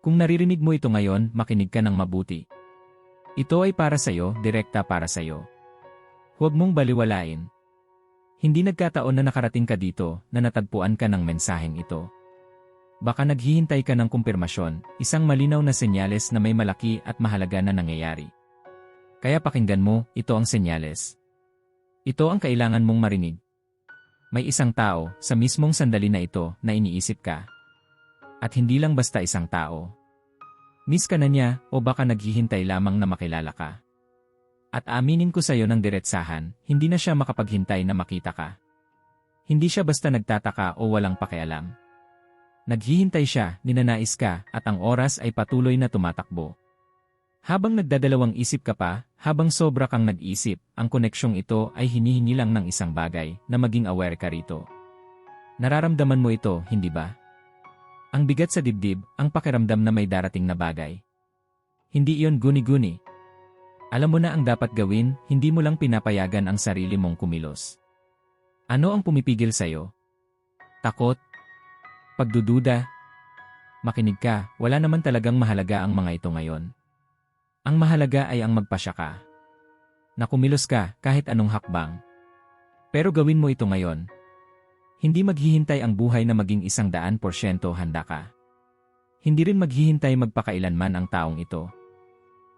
Kung naririnig mo ito ngayon, makinig ka ng mabuti. Ito ay para sa'yo, direkta para sa'yo. Huwag mong baliwalain. Hindi nagkataon na nakarating ka dito na natagpuan ka ng mensaheng ito. Baka naghihintay ka ng kumpirmasyon, isang malinaw na senyales na may malaki at mahalaga na nangyayari. Kaya pakinggan mo, ito ang senyales. Ito ang kailangan mong marinig. May isang tao sa mismong sandali na ito na iniisip ka. At hindi lang basta isang tao. Miss ka na niya o baka naghihintay lamang na makilala ka. At aminin ko sa iyo ng diretsahan, hindi na siya makapaghintay na makita ka. Hindi siya basta nagtataka o walang pakialam. Naghihintay siya, ninanais ka, at ang oras ay patuloy na tumatakbo. Habang nagdadalawang isip ka pa, habang sobra kang nag-isip, ang koneksyong ito ay hinihingi lang ng isang bagay na maging aware ka rito. Nararamdaman mo ito, hindi ba? Ang bigat sa dibdib, ang pakiramdam na may darating na bagay. Hindi iyon guni-guni. Alam mo na ang dapat gawin, hindi mo lang pinapayagan ang sarili mong kumilos. Ano ang pumipigil sa'yo? Takot? Pagdududa? Makinig ka, wala naman talagang mahalaga ang mga ito ngayon. Ang mahalaga ay ang magpasya ka. Na kumilos ka kahit anong hakbang. Pero gawin mo ito ngayon, hindi maghihintay ang buhay na maging isang daan porsyento handa ka. Hindi rin maghihintay magpakailanman ang taong ito.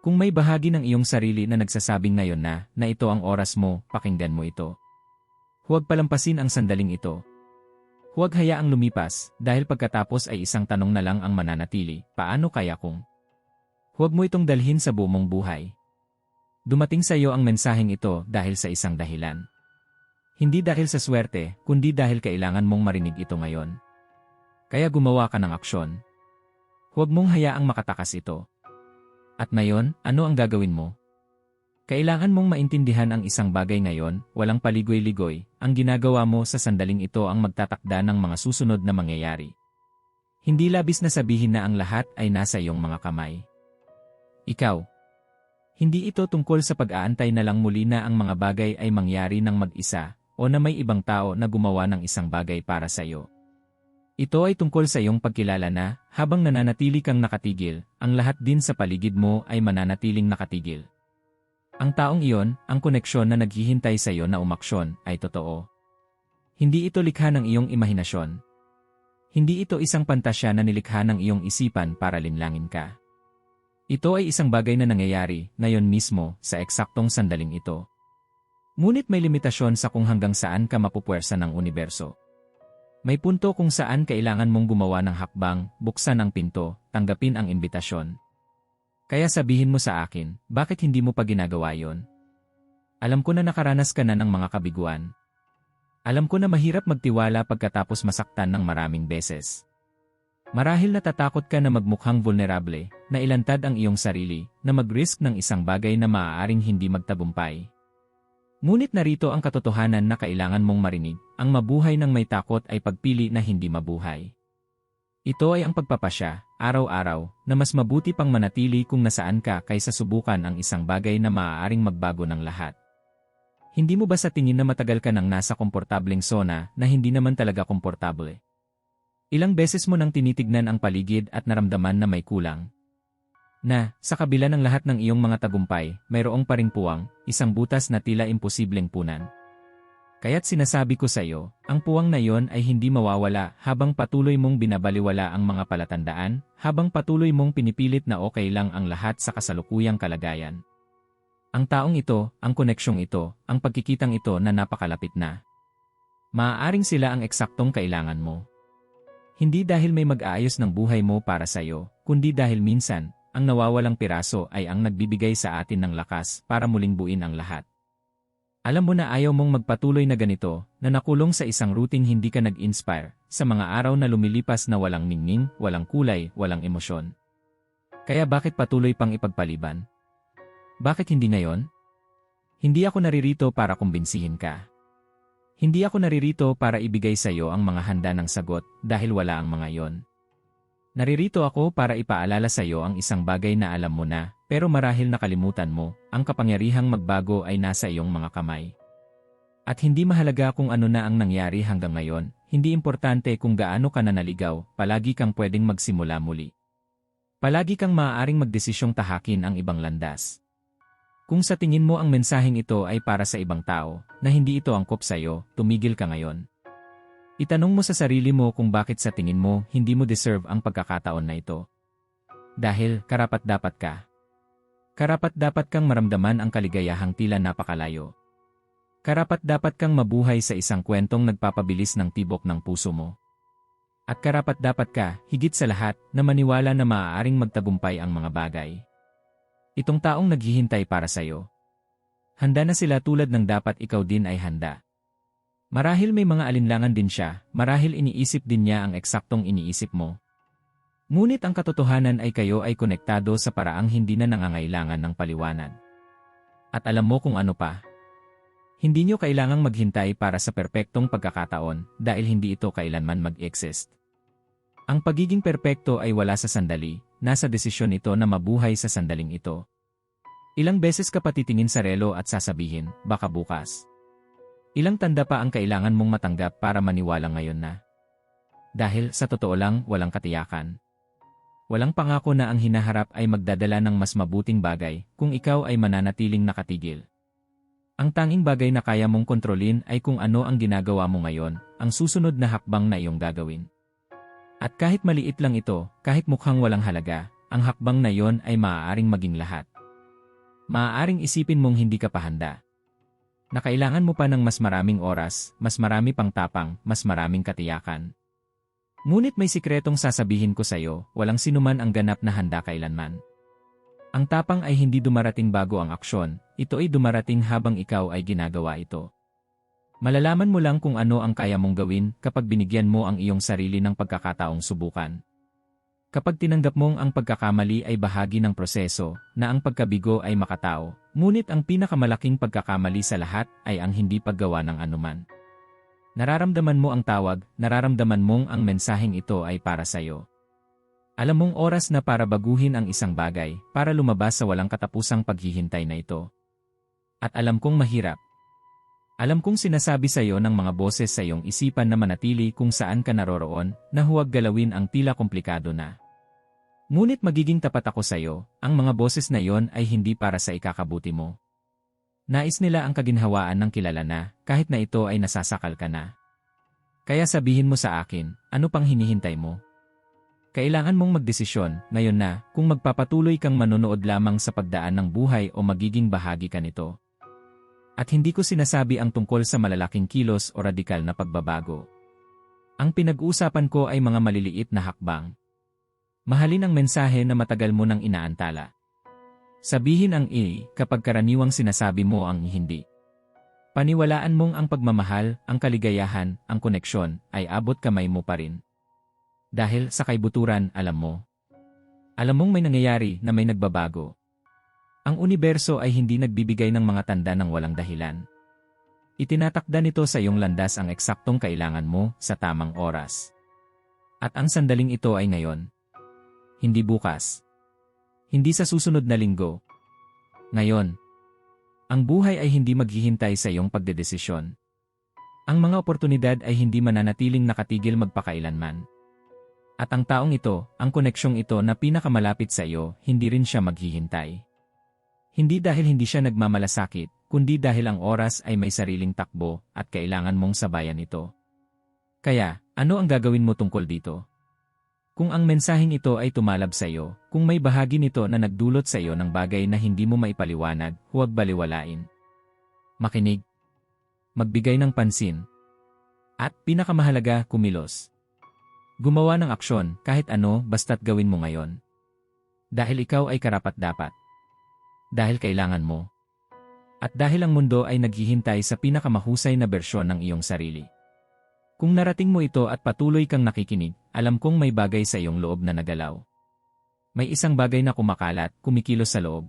Kung may bahagi ng iyong sarili na nagsasabing ngayon na, na ito ang oras mo, pakinggan mo ito. Huwag palampasin ang sandaling ito. Huwag hayaang lumipas, dahil pagkatapos ay isang tanong na lang ang mananatili, paano kaya kung? Huwag mo itong dalhin sa buong buhay. Dumating sa iyo ang mensaheng ito dahil sa isang dahilan. Hindi dahil sa swerte, kundi dahil kailangan mong marinig ito ngayon. Kaya gumawa ka ng aksyon. Huwag mong hayaang makatakas ito. At ngayon, ano ang gagawin mo? Kailangan mong maintindihan ang isang bagay ngayon, walang paligoy-ligoy, ang ginagawa mo sa sandaling ito ang magtatakda ng mga susunod na mangyayari. Hindi labis na sabihin na ang lahat ay nasa iyong mga kamay. Ikaw. Hindi ito tungkol sa pag-aantay na lang muli na ang mga bagay ay mangyari ng mag-isa, o na may ibang tao na gumawa ng isang bagay para sa iyo. Ito ay tungkol sa iyong pagkilala na, habang nananatili kang nakatigil, ang lahat din sa paligid mo ay mananatiling nakatigil. Ang taong iyon, ang koneksyon na naghihintay sa iyo na umaksyon, ay totoo. Hindi ito likha ng iyong imahinasyon. Hindi ito isang pantasya na nilikha ng iyong isipan para linlangin ka. Ito ay isang bagay na nangyayari, ngayon mismo, sa eksaktong sandaling ito. Ngunit may limitasyon sa kung hanggang saan ka mapupwersa ng universo. May punto kung saan kailangan mong gumawa ng hakbang, buksan ang pinto, tanggapin ang imbitasyon. Kaya sabihin mo sa akin, bakit hindi mo pa ginagawa yon? Alam ko na nakaranas ka na ng mga kabiguan. Alam ko na mahirap magtiwala pagkatapos masaktan ng maraming beses. Marahil natatakot ka na magmukhang vulnerable, na ilantad ang iyong sarili, na mag-risk ng isang bagay na maaaring hindi magtagumpay. Ngunit narito ang katotohanan na kailangan mong marinig, ang mabuhay ng may takot ay pagpili na hindi mabuhay. Ito ay ang pagpapasya, araw-araw, na mas mabuti pang manatili kung nasaan ka kaysa subukan ang isang bagay na maaaring magbago ng lahat. Hindi mo ba sa tingin na matagal ka nang nasa komportableng zona na hindi naman talaga komportable? Ilang beses mo nang tinitignan ang paligid at naramdaman na may kulang, na, sa kabila ng lahat ng iyong mga tagumpay, mayroong paring puwang, isang butas na tila imposibleng punan. Kaya't sinasabi ko sa iyo, ang puwang na iyon ay hindi mawawala habang patuloy mong binabaliwala ang mga palatandaan, habang patuloy mong pinipilit na okay lang ang lahat sa kasalukuyang kalagayan. Ang taong ito, ang koneksyong ito, ang pagkikitang ito na napakalapit na. Maaaring sila ang eksaktong kailangan mo. Hindi dahil may mag-aayos ng buhay mo para sa iyo, kundi dahil minsan, ang nawawalang piraso ay ang nagbibigay sa atin ng lakas para muling buin ang lahat. Alam mo na ayaw mong magpatuloy na ganito, na nakulong sa isang routine hindi ka nag-inspire, sa mga araw na lumilipas na walang ningning, walang kulay, walang emosyon. Kaya bakit patuloy pang ipagpaliban? Bakit hindi ngayon? Hindi ako naririto para kumbinsihin ka. Hindi ako naririto para ibigay sa iyo ang mga handa ng sagot dahil wala ang mga yon. Naririto ako para ipaalala sa iyo ang isang bagay na alam mo na, pero marahil nakalimutan mo, ang kapangyarihang magbago ay nasa iyong mga kamay. At hindi mahalaga kung ano na ang nangyari hanggang ngayon, hindi importante kung gaano ka na naligaw, palagi kang pwedeng magsimula muli. Palagi kang maaaring magdesisyong tahakin ang ibang landas. Kung sa tingin mo ang mensaheng ito ay para sa ibang tao, na hindi ito angkop sa iyo, tumigil ka ngayon. Itanong mo sa sarili mo kung bakit sa tingin mo hindi mo deserve ang pagkakataon na ito. Dahil karapat-dapat ka. Karapat-dapat kang maramdaman ang kaligayahang tila napakalayo. Karapat-dapat kang mabuhay sa isang kwentong nagpapabilis ng tibok ng puso mo. At karapat-dapat ka, higit sa lahat, na maniwala na maaaring magtagumpay ang mga bagay. Itong taong naghihintay para sa'yo. Handa na sila tulad ng dapat ikaw din ay handa. Marahil may mga alinlangan din siya, marahil iniisip din niya ang eksaktong iniisip mo. Ngunit ang katotohanan ay kayo ay konektado sa paraang hindi na nangangailangan ng paliwanag. At alam mo kung ano pa. Hindi nyo kailangang maghintay para sa perpektong pagkakataon dahil hindi ito kailanman mag-exist. Ang pagiging perpekto ay wala sa sandali, nasa desisyon ito na mabuhay sa sandaling ito. Ilang beses ka patitingin sa relo at sasabihin, baka bukas. Ilang tanda pa ang kailangan mong matanggap para maniwala ngayon na? Dahil sa totoo lang, walang katiyakan. Walang pangako na ang hinaharap ay magdadala ng mas mabuting bagay kung ikaw ay mananatiling nakatigil. Ang tanging bagay na kaya mong kontrolin ay kung ano ang ginagawa mo ngayon, ang susunod na hakbang na iyong gagawin. At kahit maliit lang ito, kahit mukhang walang halaga, ang hakbang na iyon ay maaaring maging lahat. Maaaring isipin mong hindi ka pa handa na kailangan mo pa ng mas maraming oras, mas marami pang tapang, mas maraming katiyakan. Ngunit may sikretong sasabihin ko sa iyo, walang sinuman ang ganap na handa kailanman. Ang tapang ay hindi dumarating bago ang aksyon, ito ay dumarating habang ikaw ay ginagawa ito. Malalaman mo lang kung ano ang kaya mong gawin kapag binigyan mo ang iyong sarili ng pagkakataong subukan. Kapag tinanggap mong ang pagkakamali ay bahagi ng proseso, na ang pagkabigo ay makatao, ngunit ang pinakamalaking pagkakamali sa lahat ay ang hindi paggawa ng anuman. Nararamdaman mo ang tawag, nararamdaman mong ang mensaheng ito ay para sa iyo. Alam mong oras na para baguhin ang isang bagay, para lumabas sa walang katapusang paghihintay na ito. At alam kong mahirap. Alam kong sinasabi sa iyo ng mga boses sa iyong isipan na manatili kung saan ka naroroon, na huwag galawin ang tila komplikado na. Ngunit magiging tapat ako sa iyo, ang mga boses na iyon ay hindi para sa ikakabuti mo. Nais nila ang kaginhawaan ng kilala na, kahit na ito ay nasasakal ka na. Kaya sabihin mo sa akin, ano pang hinihintay mo? Kailangan mong magdesisyon, ngayon na, kung magpapatuloy kang manonood lamang sa pagdaan ng buhay o magiging bahagi ka nito. At hindi ko sinasabi ang tungkol sa malalaking kilos o radikal na pagbabago. Ang pinag-uusapan ko ay mga maliliit na hakbang, Mahalin ang mensahe na matagal mo nang inaantala. Sabihin ang i kapag karaniwang sinasabi mo ang hindi. Paniwalaan mong ang pagmamahal, ang kaligayahan, ang koneksyon ay abot kamay mo pa rin. Dahil sa kaibuturan, alam mo. Alam mong may nangyayari na may nagbabago. Ang universo ay hindi nagbibigay ng mga tanda ng walang dahilan. Itinatakda nito sa iyong landas ang eksaktong kailangan mo sa tamang oras. At ang sandaling ito ay ngayon hindi bukas. Hindi sa susunod na linggo. Ngayon. Ang buhay ay hindi maghihintay sa iyong pagdedesisyon. Ang mga oportunidad ay hindi mananatiling nakatigil magpakailanman. At ang taong ito, ang koneksyong ito na pinakamalapit sa iyo, hindi rin siya maghihintay. Hindi dahil hindi siya nagmamalasakit, kundi dahil ang oras ay may sariling takbo at kailangan mong sabayan ito. Kaya, ano ang gagawin mo tungkol dito? Kung ang mensaheng ito ay tumalab sa iyo, kung may bahagi nito na nagdulot sa iyo ng bagay na hindi mo maipaliwanag, huwag baliwalain. Makinig. Magbigay ng pansin. At pinakamahalaga, kumilos. Gumawa ng aksyon kahit ano basta't gawin mo ngayon. Dahil ikaw ay karapat-dapat. Dahil kailangan mo. At dahil ang mundo ay naghihintay sa pinakamahusay na bersyon ng iyong sarili. Kung narating mo ito at patuloy kang nakikinig, alam kong may bagay sa iyong loob na nagalaw. May isang bagay na kumakalat, kumikilos sa loob.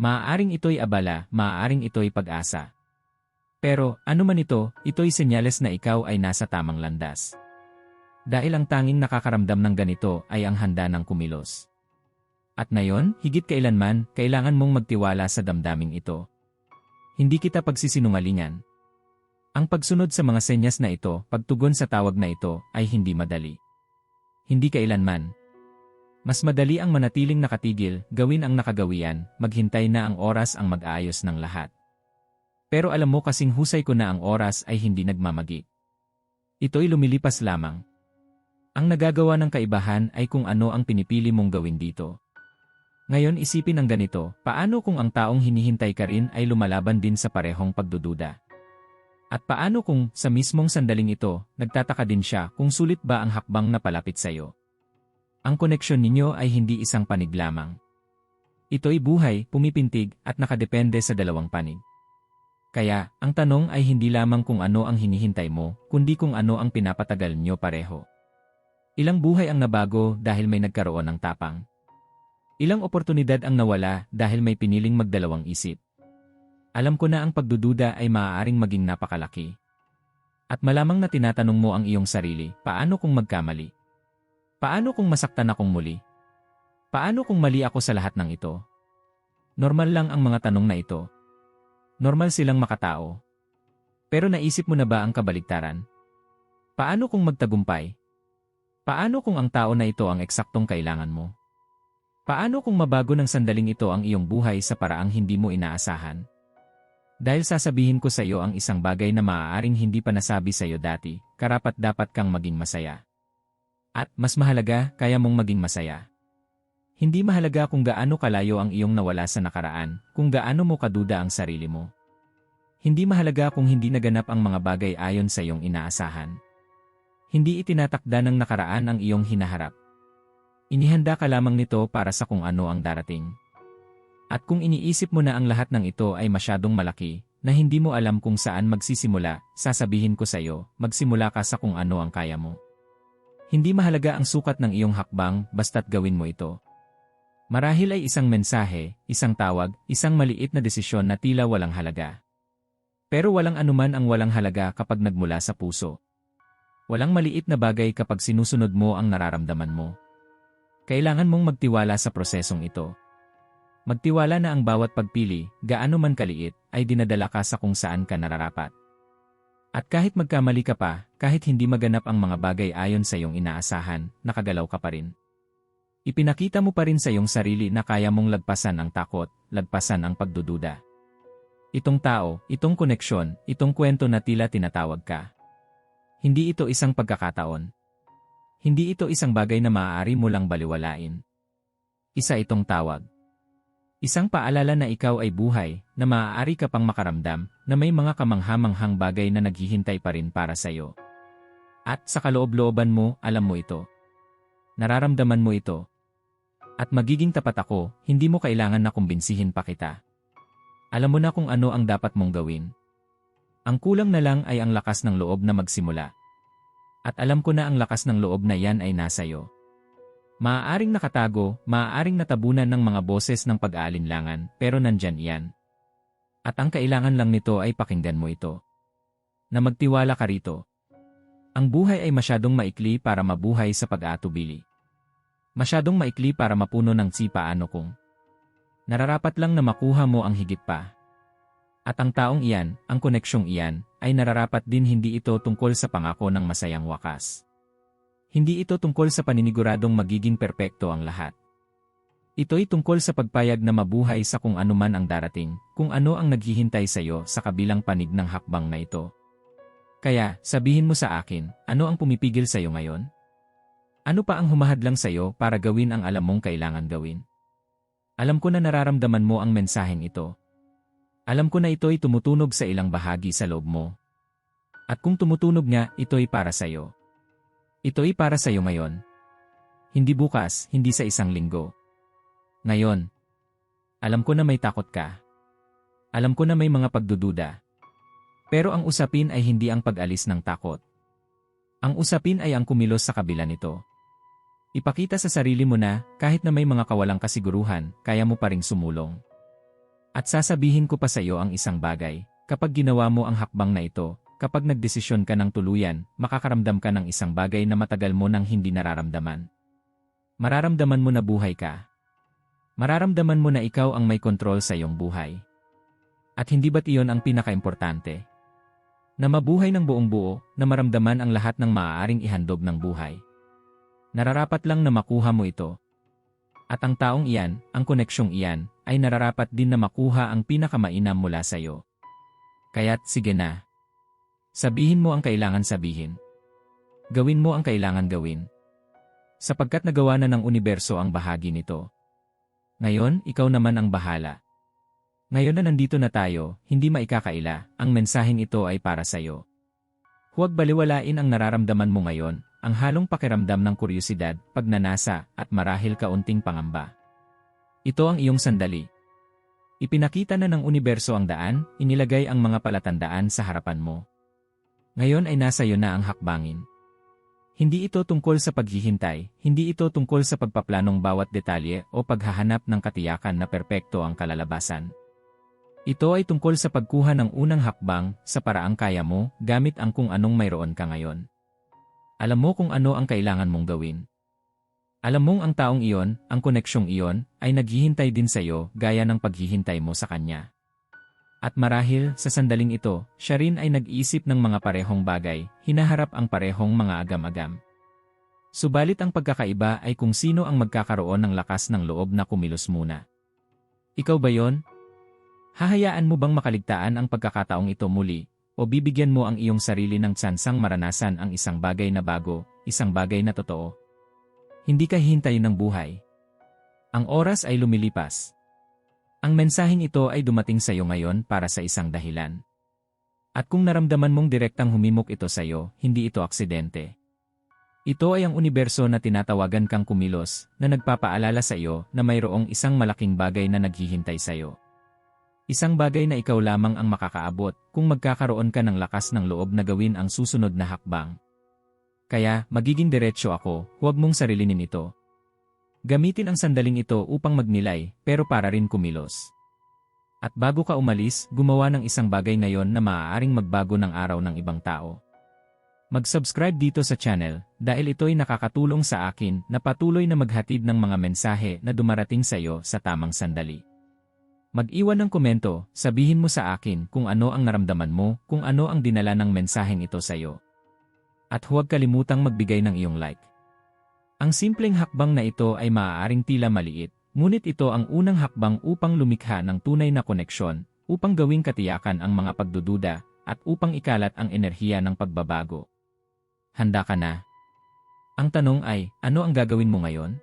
Maaaring ito'y abala, maaaring ito'y pag-asa. Pero, ano man ito, ito'y senyales na ikaw ay nasa tamang landas. Dahil ang tanging nakakaramdam ng ganito ay ang handa ng kumilos. At ngayon, higit kailanman, kailangan mong magtiwala sa damdaming ito. Hindi kita pagsisinungalingan, ang pagsunod sa mga senyas na ito, pagtugon sa tawag na ito, ay hindi madali. Hindi kailanman. Mas madali ang manatiling nakatigil, gawin ang nakagawian, maghintay na ang oras ang mag-ayos ng lahat. Pero alam mo kasing husay ko na ang oras ay hindi nagmamagi. Ito'y lumilipas lamang. Ang nagagawa ng kaibahan ay kung ano ang pinipili mong gawin dito. Ngayon isipin ang ganito, paano kung ang taong hinihintay ka rin ay lumalaban din sa parehong pagdududa? At paano kung, sa mismong sandaling ito, nagtataka din siya kung sulit ba ang hakbang na palapit sa iyo? Ang koneksyon ninyo ay hindi isang panig lamang. Ito'y buhay, pumipintig, at nakadepende sa dalawang panig. Kaya, ang tanong ay hindi lamang kung ano ang hinihintay mo, kundi kung ano ang pinapatagal nyo pareho. Ilang buhay ang nabago dahil may nagkaroon ng tapang. Ilang oportunidad ang nawala dahil may piniling magdalawang isip. Alam ko na ang pagdududa ay maaaring maging napakalaki. At malamang na tinatanong mo ang iyong sarili, paano kung magkamali? Paano kung masaktan akong muli? Paano kung mali ako sa lahat ng ito? Normal lang ang mga tanong na ito. Normal silang makatao. Pero naisip mo na ba ang kabaligtaran? Paano kung magtagumpay? Paano kung ang tao na ito ang eksaktong kailangan mo? Paano kung mabago ng sandaling ito ang iyong buhay sa paraang hindi mo inaasahan? Dahil sasabihin ko sa iyo ang isang bagay na maaaring hindi pa nasabi sa iyo dati, karapat dapat kang maging masaya. At, mas mahalaga, kaya mong maging masaya. Hindi mahalaga kung gaano kalayo ang iyong nawala sa nakaraan, kung gaano mo kaduda ang sarili mo. Hindi mahalaga kung hindi naganap ang mga bagay ayon sa iyong inaasahan. Hindi itinatakda ng nakaraan ang iyong hinaharap. Inihanda ka lamang nito para sa kung ano ang darating. At kung iniisip mo na ang lahat ng ito ay masyadong malaki, na hindi mo alam kung saan magsisimula, sasabihin ko sa iyo, magsimula ka sa kung ano ang kaya mo. Hindi mahalaga ang sukat ng iyong hakbang basta't gawin mo ito. Marahil ay isang mensahe, isang tawag, isang maliit na desisyon na tila walang halaga. Pero walang anuman ang walang halaga kapag nagmula sa puso. Walang maliit na bagay kapag sinusunod mo ang nararamdaman mo. Kailangan mong magtiwala sa prosesong ito. Magtiwala na ang bawat pagpili, gaano man kaliit, ay dinadala ka sa kung saan ka nararapat. At kahit magkamali ka pa, kahit hindi maganap ang mga bagay ayon sa iyong inaasahan, nakagalaw ka pa rin. Ipinakita mo pa rin sa iyong sarili na kaya mong lagpasan ang takot, lagpasan ang pagdududa. Itong tao, itong koneksyon, itong kwento na tila tinatawag ka. Hindi ito isang pagkakataon. Hindi ito isang bagay na maaari mo lang baliwalain. Isa itong tawag. Isang paalala na ikaw ay buhay, na maaari ka pang makaramdam, na may mga kamanghamanghang bagay na naghihintay pa rin para sa iyo. At sa kaloob-looban mo, alam mo ito. Nararamdaman mo ito. At magiging tapat ako, hindi mo kailangan na kumbinsihin pa kita. Alam mo na kung ano ang dapat mong gawin. Ang kulang na lang ay ang lakas ng loob na magsimula. At alam ko na ang lakas ng loob na yan ay nasa iyo. Maaaring nakatago, maaaring natabunan ng mga boses ng pag-aalinlangan, pero nandyan iyan. At ang kailangan lang nito ay pakinggan mo ito. Na magtiwala ka rito. Ang buhay ay masyadong maikli para mabuhay sa pag-aatubili. Masyadong maikli para mapuno ng sipa ano kung. Nararapat lang na makuha mo ang higit pa. At ang taong iyan, ang koneksyong iyan, ay nararapat din hindi ito tungkol sa pangako ng masayang wakas. Hindi ito tungkol sa paniniguradong magiging perpekto ang lahat. Ito'y tungkol sa pagpayag na mabuhay sa kung ano man ang darating, kung ano ang naghihintay sa iyo sa kabilang panig ng hakbang na ito. Kaya, sabihin mo sa akin, ano ang pumipigil sa iyo ngayon? Ano pa ang humahadlang sa iyo para gawin ang alam mong kailangan gawin? Alam ko na nararamdaman mo ang mensaheng ito. Alam ko na ito'y tumutunog sa ilang bahagi sa loob mo. At kung tumutunog nga, ito'y para sa iyo. Ito'y para sa iyo ngayon. Hindi bukas, hindi sa isang linggo. Ngayon. Alam ko na may takot ka. Alam ko na may mga pagdududa. Pero ang usapin ay hindi ang pag-alis ng takot. Ang usapin ay ang kumilos sa kabila nito. Ipakita sa sarili mo na, kahit na may mga kawalang kasiguruhan, kaya mo pa ring sumulong. At sasabihin ko pa sa iyo ang isang bagay, kapag ginawa mo ang hakbang na ito, Kapag nagdesisyon ka ng tuluyan, makakaramdam ka ng isang bagay na matagal mo nang hindi nararamdaman. Mararamdaman mo na buhay ka. Mararamdaman mo na ikaw ang may kontrol sa iyong buhay. At hindi ba't iyon ang pinakaimportante? Na mabuhay ng buong buo, na maramdaman ang lahat ng maaaring ihandog ng buhay. Nararapat lang na makuha mo ito. At ang taong iyan, ang koneksyong iyan, ay nararapat din na makuha ang pinakamainam mula sa iyo. Kaya't sige na. Sabihin mo ang kailangan sabihin. Gawin mo ang kailangan gawin. Sapagkat nagawa na ng universo ang bahagi nito. Ngayon, ikaw naman ang bahala. Ngayon na nandito na tayo, hindi maikakaila, ang mensaheng ito ay para sa iyo. Huwag baliwalain ang nararamdaman mo ngayon, ang halong pakiramdam ng kuryosidad, pagnanasa, at marahil kaunting pangamba. Ito ang iyong sandali. Ipinakita na ng universo ang daan, inilagay ang mga palatandaan sa harapan mo. Ngayon ay nasa iyo na ang hakbangin. Hindi ito tungkol sa paghihintay, hindi ito tungkol sa pagpaplanong bawat detalye o paghahanap ng katiyakan na perpekto ang kalalabasan. Ito ay tungkol sa pagkuha ng unang hakbang sa paraang kaya mo gamit ang kung anong mayroon ka ngayon. Alam mo kung ano ang kailangan mong gawin. Alam mong ang taong iyon, ang koneksyong iyon, ay naghihintay din sa iyo gaya ng paghihintay mo sa kanya. At marahil, sa sandaling ito, siya rin ay nag-iisip ng mga parehong bagay, hinaharap ang parehong mga agam-agam. Subalit ang pagkakaiba ay kung sino ang magkakaroon ng lakas ng loob na kumilos muna. Ikaw ba yon? Hahayaan mo bang makaligtaan ang pagkakataong ito muli, o bibigyan mo ang iyong sarili ng tsansang maranasan ang isang bagay na bago, isang bagay na totoo. Hindi ka hihintayin ng buhay. Ang oras ay lumilipas. Ang mensaheng ito ay dumating sa iyo ngayon para sa isang dahilan. At kung naramdaman mong direktang humimok ito sa iyo, hindi ito aksidente. Ito ay ang universo na tinatawagan kang kumilos, na nagpapaalala sa iyo na mayroong isang malaking bagay na naghihintay sa iyo. Isang bagay na ikaw lamang ang makakaabot kung magkakaroon ka ng lakas ng loob na gawin ang susunod na hakbang. Kaya, magiging diretsyo ako, huwag mong sarilinin ito. Gamitin ang sandaling ito upang magnilay, pero para rin kumilos. At bago ka umalis, gumawa ng isang bagay ngayon na maaaring magbago ng araw ng ibang tao. Mag-subscribe dito sa channel dahil ito'y nakakatulong sa akin na patuloy na maghatid ng mga mensahe na dumarating sa iyo sa tamang sandali. Mag-iwan ng komento, sabihin mo sa akin kung ano ang naramdaman mo, kung ano ang dinala ng mensaheng ito sa iyo. At huwag kalimutang magbigay ng iyong like. Ang simpleng hakbang na ito ay maaaring tila maliit, ngunit ito ang unang hakbang upang lumikha ng tunay na koneksyon, upang gawing katiyakan ang mga pagdududa, at upang ikalat ang enerhiya ng pagbabago. Handa ka na? Ang tanong ay, ano ang gagawin mo ngayon?